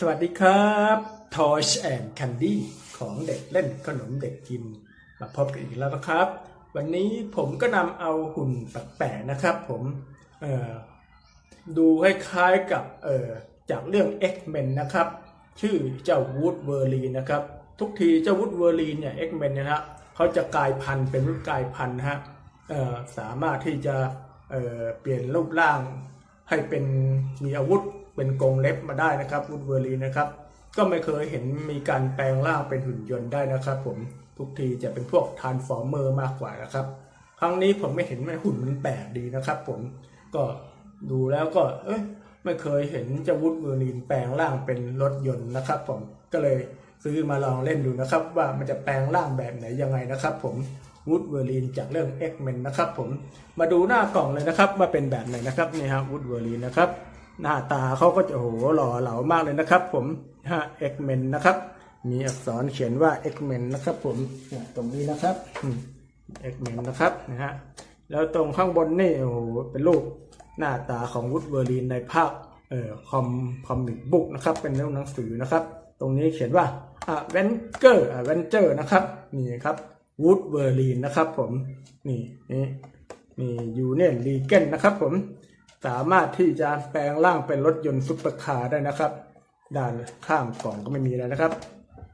สวัสดีครับ Toys and Candy ของเด็กเล่นขนมเด็กกิน มาพบกันอีกแล้วนะครับ วันนี้ผมก็นำเอาหุ่นแปลกๆนะครับ ผมดูคล้ายๆกับจากเรื่อง X-Men นะครับ ชื่อเจ้าวูดเวอร์ลีนะครับ ทุกทีเจ้าวูดเวอร์ลีเนี่ย X-Men เนยนะฮะเขาจะกลายพันธุ์เป็นรุ่นกลายพันธุ์ฮะสามารถที่จะเเปลี่ยนรูปร่างให้เป็นมีอาวุธ เป็นกรงเล็บมาได้นะครับวูดเวอร์ลีนะครับก็ไม่เคยเห็นมีการแปลงร่างเป็นหุ่นยนต์ได้นะครับผมทุกทีจะเป็นพวกทานฟอร์เมอร์มากกว่านะครับ ครั้งนี้ผมไม่เห็นแม่หุ่นมันแปลกดีนะครับผมก็ดูแล้วก็เอ้ยไม่เคยเห็นเจะวูดเวอร์ลีนแปลงร่างเป็นรถยนต์นะครับ ผมก็เลยซื้อมาลองเล่นดูนะครับ ว่ามันจะแปลงร่างแบบไหนยังไงนะครับ ผมวูดเวอร์ลีนจากเรื่อง X-Men นะครับ ผมมาดูหน้ากล่องเลยนะครับว่าเป็นแบบไหนนะครับนี่ฮะวูดเวอร์ลีนนะครับ หน้าตาเขาก็จะโอ้โหหล่อเหลามากเลยนะครับ ผมฮะ X-Men นะครับ มีอักษรเขียนว่า X-Men นะครับผมตรงนี้นะครับอืม X-Men นะครับนะฮะแล้วตรงข้างบนนี่โอ้โหเป็นรูปหน้าตาของวูดเวอร์ลีนในภาคเอ่อคอมคอมิกบุ๊กนะครับ เป็นเรื่องหนังสือนะครับ ตรงนี้เขียนว่าอ่าเวนเกอร์อ่าเวนเจอร์นะครับนี่ครับวูดเวอร์ลีนนะครับ ผมนี่นี่นี่ยูเนียนลีเกนนะครับ ผม สามารถที่จะแปลงร่างเป็นรถยนต์ซุปเปอร์คาร์ได้นะครับ ด้านข้างกล่องก็ไม่มีอะไรนะครับ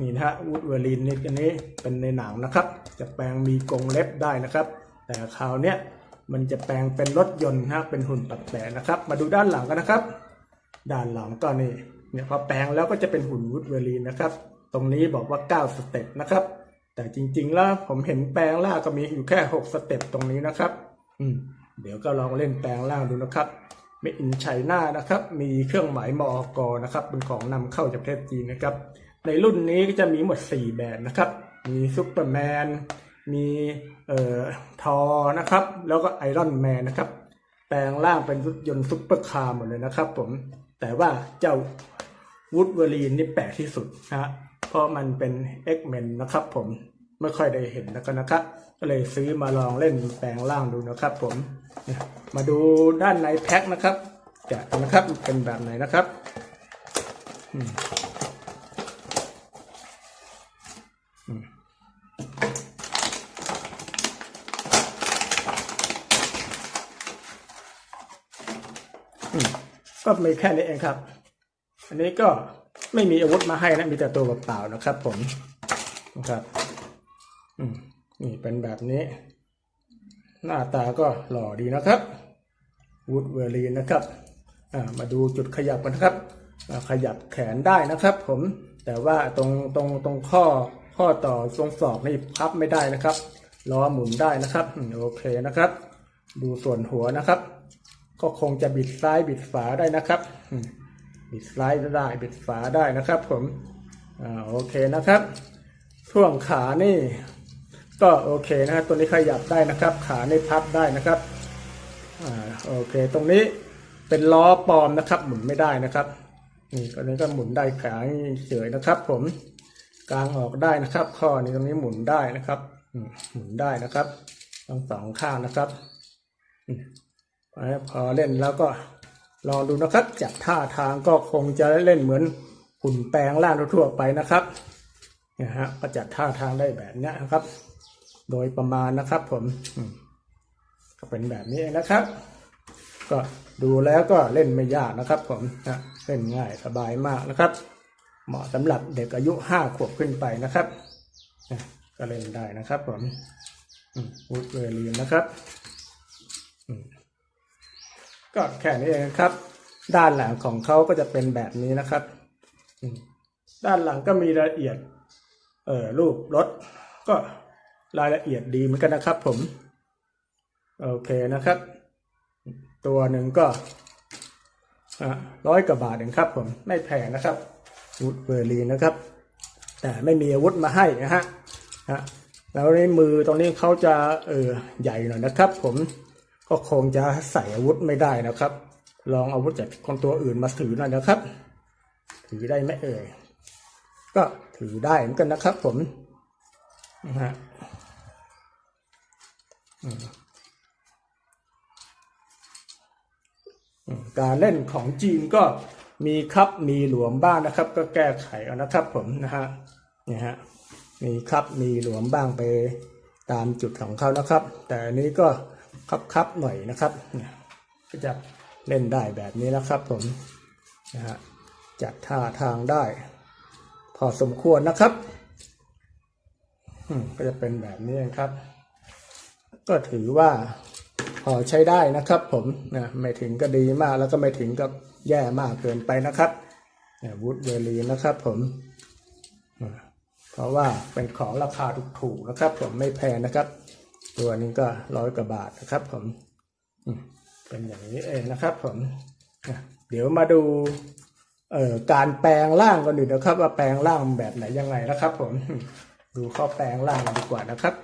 นี่นะฮะวูดเวอร์ลินนี่อันนี้เป็นในหนังนะครับ จะแปลงมีกรงเล็บได้นะครับ แต่คราวเนี้ยมันจะแปลงเป็นรถยนต์นะเป็นหุ่นตัดแปลงนะครับ มาดูด้านหลังกันนะครับ ด้านหลังก็นี่เนี่ยพอแปลงแล้วก็จะเป็นหุ่นวูดเวอร์ลินนะครับ ตรงนี้บอกว่า 9 สเต็ปนะครับ แต่จริงๆแล้วผมเห็นแปลงล่างก็มีอยู่แค่ 6 สเต็ปตรงนี้นะครับ อืม เดี๋ยวก็ลองเล่นแปลงร่างดูนะครับเมอินไชน่านะครับ มีเครื่องหมายมอกนะครับ เป็นของนำเข้าจากประเทศจีนนะครับ ในรุ่นนี้ก็จะมีหมด 4 แบบนะครับ มีซูเปอร์แมน มีเอ่อทอนะครับ แล้วก็ไอรอนแมนนะครับ แปลงร่างเป็นรถยนต์ซุปเปอร์คาร์หมดเลยนะครับผม แต่ว่าเจ้าวูดเวอรีนนี่แปลกที่สุดนะฮะเพราะมันเป็น X-Men นะครับผม ไม่ค่อยได้เห็นแล้วกันนะครับ ก็เลยซื้อมาลองเล่นแปลงร่างดูนะครับ ผมมาดูด้านในแพ็คนะครับแกะกันะครับเป็นแบบไหนนะครับก็มีแค่นี้เองครับ อันนี้ก็ไม่มีอาวุธมาให้นะ มีแต่ตัวเปล่าๆนะครับผมนะครับ นี่เป็นแบบนี้ หน้าตาก็หล่อดีนะครับวูดเวอร์ลีนะครับมาดูจุดขยับกันนะครับ ขยับแขนได้นะครับ ผมแต่ว่าตรงตรงตรงข้อข้อต่อทรงศอกนี่พับไม่ได้นะครับล้อหมุนได้นะครับโอเคนะครับ ดูส่วนหัวนะครับ ก็คงจะบิดซ้ายบิดฝาได้นะครับ บิดซ้ายได้บิดฝาได้นะครับ ผมอ่าโอเคนะครับช่วงขานี่ ก็โอเคนะครับตัวนี้ขยับได้นะครับ ขานี่พับได้นะครับอ่าโอเค ตรงนี้เป็นล้อปลอมนะครับ หมุนไม่ได้นะครับนี่ตัวนี้ก็หมุนได้ขาเฉยนะครับ ผมกลางออกได้นะครับข้อนี้ตรงนี้หมุนได้นะครับหมุนได้นะครับทั้งสองข้างนะครับอพอเล่นแล้วก็ลองดูนะครับจากท่าทางก็คงจะเล่นเหมือนหุ่นแปลงร่างทั่วไปนะครับนะฮะก็จัดท่าทางได้แบบนี้นะครับ โดยประมาณนะครับ ผมก็เป็นแบบนี้นะครับ ก็ดูแล้วก็เล่นไม่ยากนะครับ ผมนะเล่นง่ายสบายมากนะครับ เหมาะสำหรับเด็กอายุห้าขวบขึ้นไปนะครับก็เล่นได้นะครับ ผมวูดเวอร์ลีนนะครับก็แค่นี้เองครับ ด้านหลังของเขาก็จะเป็นแบบนี้นะครับด้านหลังก็มีรายละเอียด เออรูปรถก็ รายละเอียดดีเหมือนกันนะครับผม โอเคนะครับ ตัวหนึ่งก็ร้อยกว่าบาทเองครับผมไม่แพงนะครับวูดเบอร์ลีนะครับ แต่ไม่มีอาวุธมาให้นะฮะฮะแล้วในมือตรงนี้เขาจะเออใหญ่หน่อยนะครับ ผมก็คงจะใส่อาวุธไม่ได้นะครับ ลองอาวุธจากคนตัวอื่นมาถือหน่อยนะครับ ถือได้ไหมเอ่ยก็ถือได้เหมือนกันนะครับ ผมนะฮะ การเล่นของจีนก็มีครับมีหลวมบ้างนะครับ ก็แก้ไขเอานะครับผมนะฮะนี่ฮะมีครับมีหลวมบ้างไปตามจุดของเขานะครับ แต่อันนี้ก็ครับครับๆหน่อยนะครับก็จะเล่นได้แบบนี้นะครับผมนะฮะจัดท่าทางได้ พอสมควรนะครับก็จะเป็นแบบนี้ครับ ก็ถือว่าพอใช้ได้นะครับ ผมนะไม่ถึงก็ดีมากแล้วก็ไม่ถึงกับแย่มากเกินไปนะครับวูดเวลีนะครับ ผมเพราะว่าเป็นของราคาถูกๆนะครับ ผมไม่แพงนะครับ ตัวนี้ก็ร้อยกว่าบาทนะครับ ผมเป็นอย่างนี้เองนะครับ ผมเดี๋ยวมาดูเอ่อการแปลงร่างกันดูนะครับ ว่าแปลงร่างแบบไหนยังไงนะครับ ผมดูข้อแปลงร่างกันดีกว่านะครับ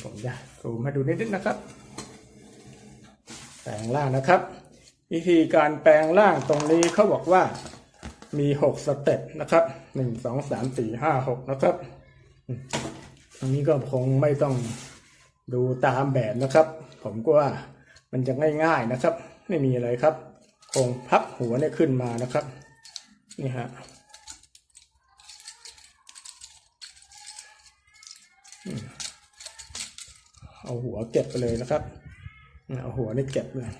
ผมจะซูมให้ดูนิดๆนะครับ แปลงร่างนะครับ วิธีการแปลงร่างตรงนี้เขาบอกว่ามีหกสเต็ปนะครับหนึ่งสองสามสี่ห้าหกนะครับอืมอันนี้ก็คงไม่ต้องดูตามแบบนะครับ ผมก็ว่ามันจะง่ายๆนะครับ ไม่มีอะไรครับคงพับหัวเนี่ยขึ้นมานะครับ นี่ฮะ เอาหัวเก็บไปเลยนะครับเอาหัวนี่เก็บเลย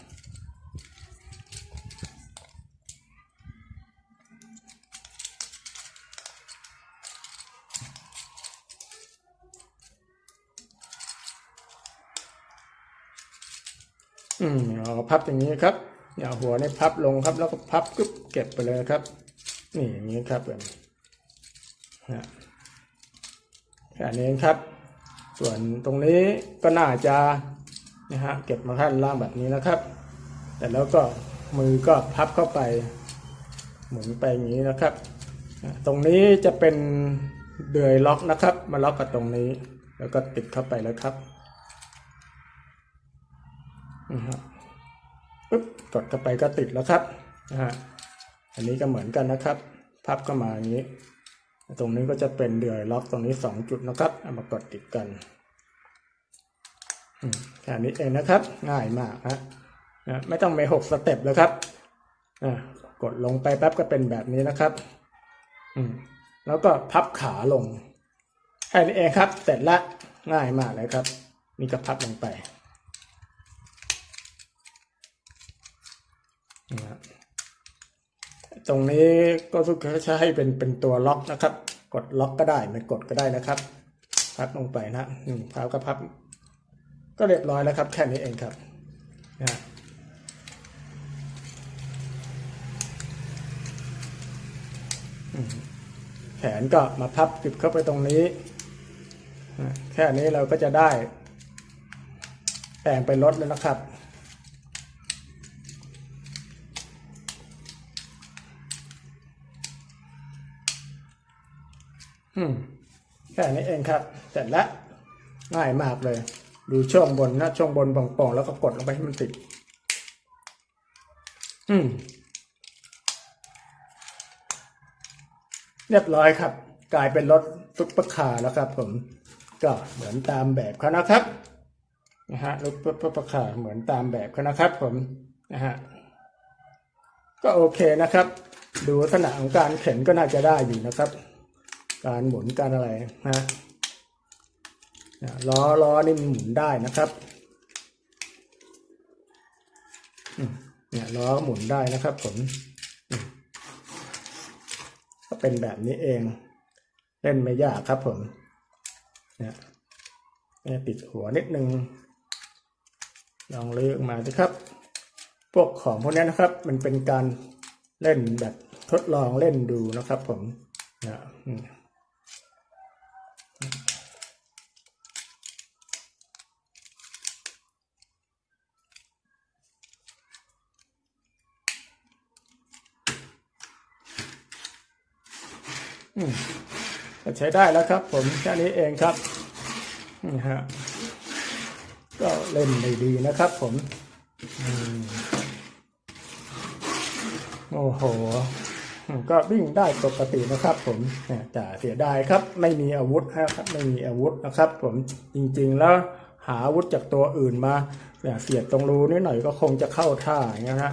อืมเราพับอย่างนี้ครับเอาหัวนี่พับลงครับ แล้วก็พับกึ๊บเก็บไปเลยครับ นี่อย่างนี้ครับแบบนะแค่นี้เองครับ ส่วนตรงนี้ก็น่าจะนะฮะเก็บมาขั้นล่างแบบนี้นะครับ แต่แล้วก็มือก็พับเข้าไป หมุนไปอย่างนี้นะครับ ตรงนี้จะเป็นเดือยล็อกนะครับ มาล็อกกับตรงนี้ แล้วก็ติดเข้าไปแล้วครับนะฮะปึ๊บกดเข้าไปก็ติดแล้วครับนะฮะอันนี้ก็เหมือนกันนะครับ พับเข้ามาอย่างนี้ ตรงนี้ก็จะเป็นเดือยล็อกตรงนี้สองจุดนะครับเอามากดติดกันแค่นี้เองนะครับ ง่ายมากฮะไม่ต้องไปหกสเต็ปเลยครับกดลงไปแป๊บก็เป็นแบบนี้นะครับแล้วก็พับขาลงแค่นี้เองครับ เสร็จละง่ายมากเลยครับ นี่ก็พับลงไปนะครับ ตรงนี้ก็ทุกคนใช้ให้เป็นเป็นตัวล็อกนะครับ กดล็อกก็ได้ไม่กดก็ได้นะครับ พับลงไปนะอืมพับก็พับ ก็เรียบร้อยแล้วครับ แค่นี้เองครับนะแขนก็มาพับปิดเข้าไปตรงนี้ แค่นี้เราก็จะได้แปลงไปลดแล้วนะครับ อืมแค่นี้เองครับ เสร็จแล้วง่ายมากเลย ดูช่วงบนนะช่วงบนป่องๆแล้วก็กดลงไปให้มันติด อืมเรียบร้อยครับ กลายเป็นรถซุปเปอร์คาร์แล้วครับ ผม ก็เหมือนตามแบบเขานะครับนะฮะรถซุปเปอร์คาร์เหมือนตามแบบเขานะครับ ผมนะฮะก็โอเคนะครับ ดูลักษณะของการเข็นก็น่าจะได้อยู่นะครับ การหมุนการอะไรนะล้อล้อนี่มันหมุนได้นะครับเนี่ยล้อหมุนได้นะครับผมก็เป็นแบบนี้เอง เล่นไม่ยากครับผมเนี่ยเนี่ยติดหัวนิดนึง ลองเลือกมาสิครับ พวกของพวกนี้นะครับ มันเป็นการเล่นแบบทดลองเล่นดูนะครับผมนะ ก็ใช้ได้แล้วครับ ผมแค่นี้เองครับนี่ฮะก็เล่นได้ดีนะครับ ผมอมโอ้โหก็วิ่งได้ปกตินะครับ ผมเนี่ยแต่เสียดายครับ ไม่มีอาวุธนะครับ ไม่มีอาวุธนะครับ ผมจริงๆแล้วหาอาวุธจากตัวอื่นมาเนี่ยเสียดตรงรูนิดหน่อยก็คงจะเข้าท่าอย่างเงี้ยนะ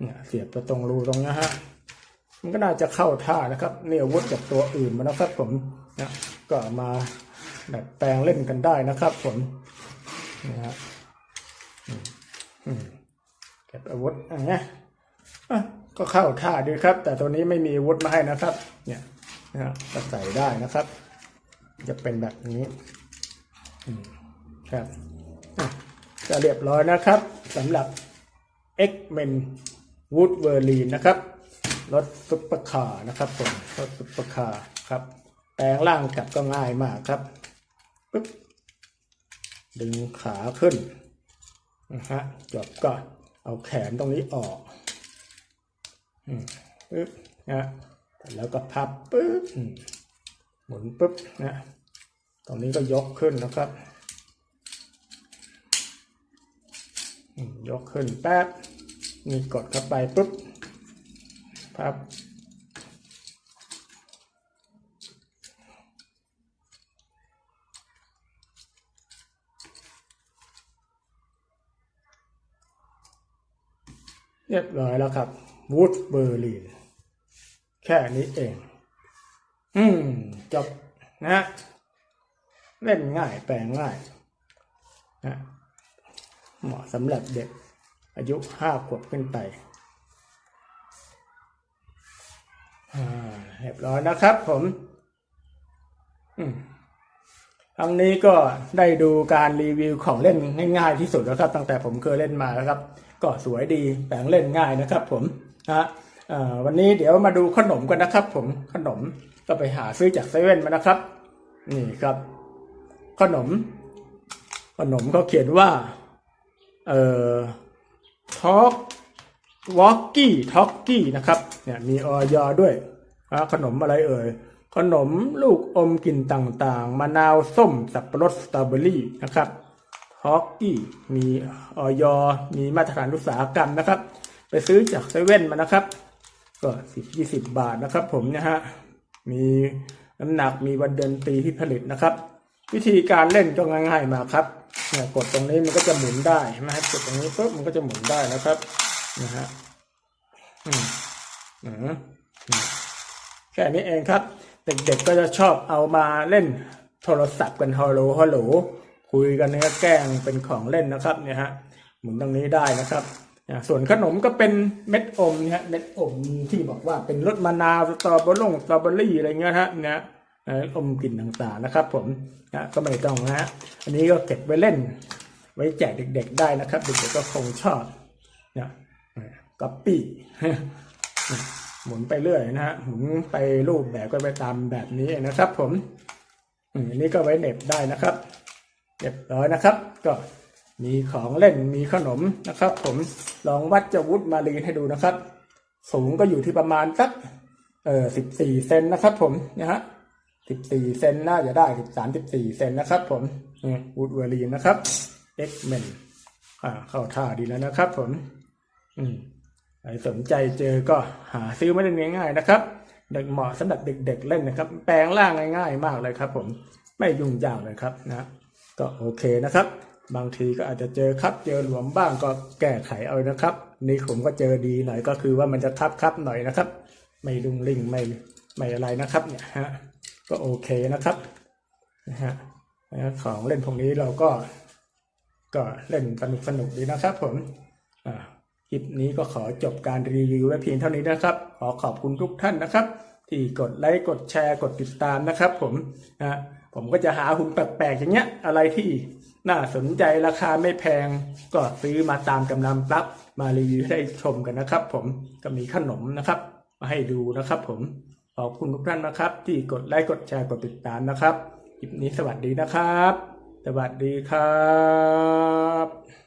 เนี่ยเสียบไปตรงรูตรงเนี้ยฮะ มันก็น่าจะเข้าท่านะครับเนี่อาวุธจากตัวอื่นมานะครับผมนะก็มาดัดแปลงเล่นกันได้นะครับผมนี่ฮะเก็บอาวุธอย่างเงี้ยอะก็เข้าท่าดีครับ แต่ตัวนี้ไม่มีอาวุธมาให้นะครับ เนี่ยนะฮะก็ใส่ได้นะครับ จะเป็นแบบนี้ครับอะเรียบร้อยนะครับสำหรับ X-Men Wood v e r l i n นะครับ รถซุปเปอร์คาร์นะครับผมรถซุปเปอร์คาร์ครับ แปลงร่างกลับก็ง่ายมากครับปึ๊บดึงขาขึ้นนะฮะจบก็เอาแขนตรงนี้ออกอืมปึ๊บนะแล้วก็พับปึ๊บหมุนปึ๊บนะตรงนี้ก็ยกขึ้นนะครับยกขึ้นแป๊บมีกดเข้าไปปึ๊บ พับ เรียบร้อยแล้วครับวูดเบอร์ลินแค่นี้เอง อืม จบนะ เล่นง่ายแปลงง่ายนะเหมาะสำหรับเด็กอายุห้าขวบขึ้นไป อ่า เรียบร้อยนะครับผมครั้งนี้ก็ได้ดูการรีวิวของเล่นง่ายๆที่สุดแล้วครับ ตั้งแต่ผมเคยเล่นมานะครับ ก็สวยดีแปลงเล่นง่ายนะครับ ผมนะวันนี้เดี๋ยวมาดูขนมกันนะครับ ผมขนมก็ไปหาซื้อจากเซเว่นมานะครับ นี่ครับ ขนม ขนมเขาเขียนว่า เอ่อท็อก วอกกี้ท็อกกี้นะครับเนี่ยมีออยด้วยนะขนมอะไรเอ่ย ขนมลูกอมกลิ่นต่างๆ มะนาวส้มสับปะรดสตรอเบอรี่นะครับท็อกกี้มีออยมีมาตรฐานอุตสาหกรรมนะครับ ไปซื้อจากเซเว่นมานะครับ ก็สิบยี่สิบบาทนะครับผมนะฮะมีน้ำหนักมีวันเดือนปีที่ผลิตนะครับ วิธีการเล่นก็ง่ายๆมาครับเนี่ยกดตรงนี้มันก็จะหมุนได้ใช่ไหมกดตรงนี้ปุ๊บมันก็จะหมุนได้นะครับ นะฮะอืมอืมแค่นี้เองครับ เด็กๆก็จะชอบเอามาเล่นโทรศัพท์กันฮัลโหลฮัลโหลคุยกันเนี่ยแกล้งเป็นของเล่นนะครับเนี่ยฮะหมุนตรงนี้ได้นะครับส่วนขนมก็เป็นเม็ดอมเนี่ยฮะเม็ดอมที่บอกว่าเป็นรสมะนาวสตรอเบอร์รี่สตรอเบอรี่อะไรเงี้ยฮะเนี่ยเอ่ออมกลิ่นต่างๆนะครับ ผมนะก็ไม่ต้องนะฮะอันนี้ก็เก็บไว้เล่น ไว้แจกเด็ก ๆ ได้นะครับ เด็กๆก็คงชอบนะ ก๊อปปี้หมุนไปเรื่อยนะฮะหมุนไปรูปแบบก็ไปตามแบบนี้นะครับ ผมอันนี้ก็ไว้เน็บได้นะครับเรียบร้อยนะครับ ก็มีของเล่นมีขนมนะครับ ผมลองวัดเจาวุฒมารีนให้ดูนะครับ สูงก็อยู่ที่ประมาณสักเอ่อสิบสี่เซนนะครับ ผมนะฮะสิบสี่เซนน่าจะได้สิบสามสิบสี่เซนนะครับ ผมวูดเวอรีนนะครับ X-Men อ่าเข้าท่าดีแล้วนะครับ ผม อืม ใครสนใจเจอก็หาซื้อไมาเล่นง่ายๆนะครับเด็กเหมาะสำหรับเด็กๆเล่นนะครับ แปลงร่างง่าย ๆ มากเลยครับ ผมไม่ยุ่งยากเลยครับนะก็โอเคนะครับ บางทีก็อาจจะเจอครับเจอหลวมบ้างก็แก้ไขเอานะครับ นี่ผมก็เจอดีหน่อยก็คือว่ามันจะทับครับหน่อยนะครับ ไม่ลุงลิงไม่ไม่อะไรนะครับเนี่ยฮะก็โอเคนะครับนะฮะของเล่นพวกนี้เราก็ ก็เล่นสนุกสนุกดีนะครับ ผมอ่า ลิปนี้ก็ขอจบการรีวิวไว้เพียงเท่านี้นะครับ ขอขอบคุณทุกท่านนะครับ ที่กดไลค์กดแชร์กดติดตามนะครับ ผมนะผมก็จะหาหุ่นแปลกๆอย่างเงี้ย อะไรที่น่าสนใจราคาไม่แพงก็ซื้อมาตามกำลังปรับมารีวิวให้ได้ชมกันนะครับ ผมก็มีขนมนะครับ มาให้ดูนะครับ ผมขอบคุณทุกท่านนะครับ ที่กดไลค์กดแชร์กดติดตามนะครับคลิปนี้สวัสดีนะครับ สวัสดีครับ